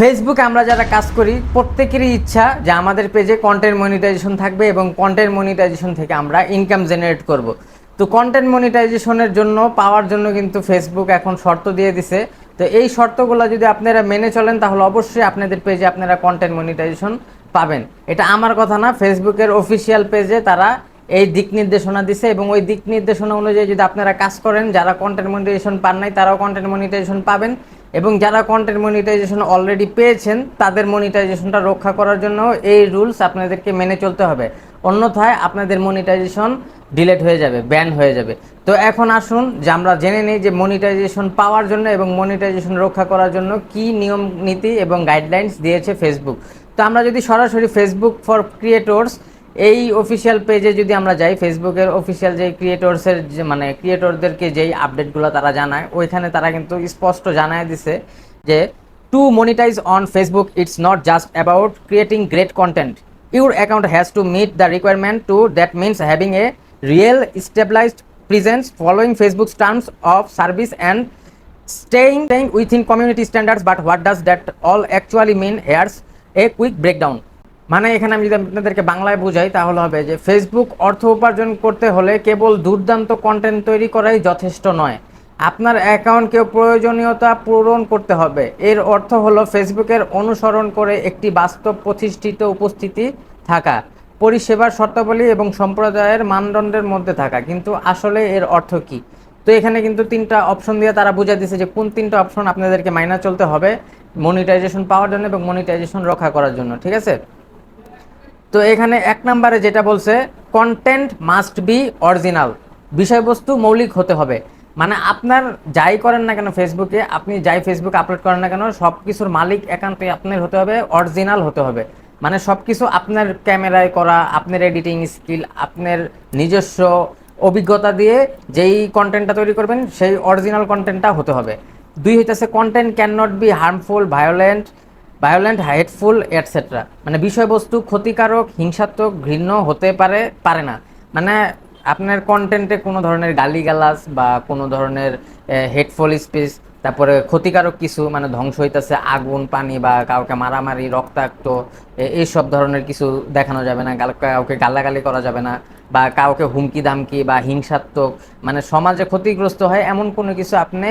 ফেসবুকে আমরা যারা কাজ করি, প্রত্যেকেরই ইচ্ছা যে আমাদের পেজে কন্টেন্ট মনিটাইজেশন থাকবে এবং কন্টেন্ট মনিটাইজেশন থেকে আমরা ইনকাম জেনারেট করব। তো কন্টেন্ট মনিটাইজেশনের জন্য, পাওয়ার জন্য কিন্তু ফেসবুক এখন শর্ত দিয়ে দিছে। তো এই শর্তগুলো যদি আপনারা মেনে চলেন, তাহলে অবশ্যই আপনাদের পেজে আপনারা কন্টেন্ট মনিটাইজেশন পাবেন। এটা আমার কথা না ফেসবুকের অফিসিয়াল পেজে তারা এই দিক নির্দেশনা দিছে এবং ওই দিক নির্দেশনা অনুযায়ী যদি আপনারা কাজ করেন, যারা কন্টেন্ট মনিটাইজেশন পান নাই, তারাও কন্টেন্ট মনিটাইজেশন পাবেন। এবং যারা কন্টেন্ট মনিটাইজেশন অলরেডি পেয়েছেন, তাদের মনিটাইজেশনটা রক্ষা করার জন্য এই রুলস আপনাদেরকে মেনে চলতে হবে। অন্যথায় আপনাদের মনিটাইজেশন ডিলেট হয়ে যাবে ব্যান হয়ে যাবে। তো এখন আসুন, যে আমরা জেনে নিই যে মনিটাইজেশন পাওয়ার জন্য এবং মনিটাইজেশন রক্ষা করার জন্য কি নিয়ম, নীতি এবং গাইডলাইন্স দিয়েছে ফেসবুক তো আমরা যদি সরাসরি ফেসবুক ফর ক্রিয়েটর্স এই অফিসিয়াল পেজে যদি আমরা যাই ফেসবুকের অফিসিয়াল যে ক্রিয়েটরসের যে মানে ক্রিয়েটরদেরকে যেই আপডেটগুলো তারা জানায়, ওইখানে তারা কিন্তু স্পষ্ট জানায় দিছে যে to monetize on Facebook it's not just about creating great content your account has to meet the requirement too that means having a real stabilized presence following Facebook terms of service and staying staying within community standards. But what does that all actually mean? Here's a quick breakdown. মানে এখানে আমি যদি আপনাদেরকে বাংলায় বুঝাই, তাহলে হবে যে ফেসবুক অর্থ উপার্জন করতে হলে কেবল দুর্দান্ত কন্টেন্ট তৈরি করাই যথেষ্ট নয়। আপনার অ্যাকাউন্টকেও প্রয়োজনীয়তা পূরণ করতে হবে। এর অর্থ হলো ফেসবুকের অনুসরণ করে একটি বাস্তব প্রতিষ্ঠিত উপস্থিতি থাকা, পরিষেবার শর্তাবলী এবং সম্প্রদায়ের মানদণ্ডের মধ্যে থাকা। কিন্তু আসলে এর অর্থ কী? তো এখানে কিন্তু তিনটা অপশন দিয়ে তারা বুঝা দিছে যে কোন তিনটা অপশন আপনাদেরকে মাইনা চলতে হবে মনিটাইজেশন পাওয়ার জন্য এবং মনিটাইজেশন রক্ষা করার জন্য, ঠিক আছে? তো এখানে এক নম্বরে যেটা বলছে কন্টেন্ট মাস্ট বি অরিজিনাল বিষয়বস্তু মৌলিক হতে হবে। মানে আপনার যাই করেন না কেন ফেসবুকে আপনি যাই ফেসবুক আপলোড করেন না কেন সব কিছুর মালিক একান্তে আপনার হতে হবে অরিজিনাল হতে হবে। মানে সব কিছু আপনার ক্যামেরায় করা, আপনার এডিটিং স্কিল আপনার নিজস্ব অভিজ্ঞতা দিয়ে যেই কন্টেন্টটা তৈরি করবেন, সেই অরিজিনাল কন্টেন্টটা হতে হবে। দুই হইতেছে content can not be harmful violent violent hateful etcetera মানে বিষয়বস্তু ক্ষতিকারক, হিংসাত্মক, ঘৃণ্য হতে পারে পারে না। মানে আপনার কন্টেন্টে কোনো ধরনের গালিগালাজ বা কোনো ধরনের হেটফুল স্পেস তারপরে ক্ষতিকারক কিছু মানে ধ্বংস হইতেছে, আগুন, পানি বা কাউকে মারামারি, রক্তাক্ত এইসব ধরনের কিছু দেখানো যাবে না কাউকে গালাগালি করা যাবে না, বা কাউকে হুমকি দামকি বা হিংসাত্মক মানে সমাজে ক্ষতিগ্রস্ত হয়, এমন কোনো কিছু আপনি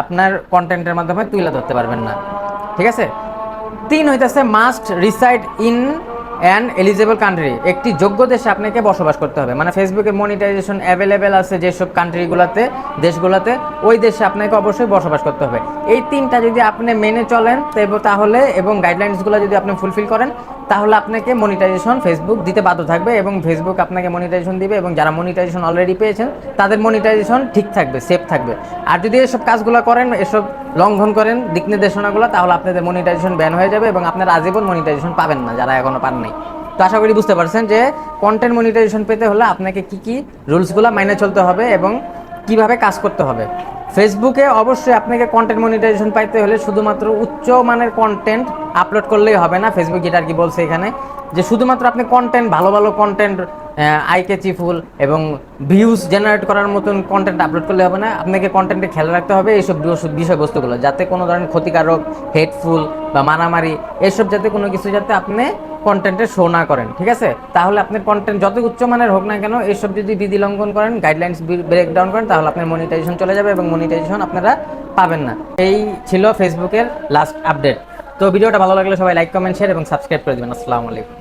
আপনার কন্টেন্টের মাধ্যমে তুলে ধরতে পারবেন না। ঠিক আছে? তিন হইতেছে must reside in an eligible country একটি যোগ্য দেশে আপনাকে বসবাস করতে হবে। মানে ফেসবুকে মনিটাইজেশন অ্যাভেলেবেল আছে যেসব কান্ট্রিগুলোতে দেশগুলোতে, ওই দেশে আপনাকে অবশ্যই বসবাস করতে হবে। এই তিনটা যদি আপনি মেনে চলেন তাহলে এবং গাইডলাইন্সগুলো যদি আপনি ফুলফিল করেন, তাহলে আপনাকে মনিটাইজেশন ফেসবুক দিতে বাধ্য থাকবে এবং ফেসবুক আপনাকে মনিটাইজেশন দিবে এবং যারা মনিটাইজেশন অলরেডি পেয়েছেন, তাদের মনিটাইজেশন ঠিক থাকবে সেফ থাকবে। আর যদি এসব কাজগুলো করেন, এসব লঙ্ঘন করেন, দিক নির্দেশনাগুলো, তাহলে আপনাদের মনিটাইজেশন ব্যান হয়ে যাবে এবং আপনারা আজীবন মনিটাইজেশন পাবেন না, যারা এখনও পান নাই তো আশা করি বুঝতে পারছেন যে কন্টেন্ট মনিটাইজেশন পেতে হলে আপনাকে কি কি রুলসগুলো মাইনে চলতে হবে এবং কীভাবে কাজ করতে হবে। ফেসবুকে অবশ্যই আপনাকে কন্টেন্ট মনিটাইজেশন পাইতে হলে শুধুমাত্র উচ্চ মানের কন্টেন্ট আপলোড করলেই হবে না। ফেসবুক এটা আর কি বলছে এখানে, যে শুধুমাত্র আপনি কন্টেন্ট ভালো ভালো কন্টেন্ট আই ফুল এবং ভিউজ জেনারেট করার মতন কন্টেন্ট আপলোড করলে হবে না। আপনাকে কন্টেন্টে খেয়াল রাখতে হবে এইসব বিষয়বস্তুগুলো, যাতে কোনো ধরনের ক্ষতিকারক হেডফুল বা মারামারি এসব যাতে কোনো কিছু যাতে আপনি কন্টেন্টে শো না করেন, ঠিক আছে? তাহলে আপনার কন্টেন্ট যত উচ্চমানের হোক না কেন, এইসব যদি বিধি লঙ্ঘন করেন গাইডলাইন্স ব্রেক ডাউন করেন, তাহলে আপনার মনিটাইজেশন চলে যাবে এবং মনিটাইজেশন আপনারা পাবেন না। এই ছিল ফেসবুকের লাস্ট আপডেট তো ভিডিওটা ভালো লাগলে সবাই লাইক কমেন্ট শেয়ার এবং সাবস্ক্রাইব করে দেবেন। আসসালামু আলাইকুম।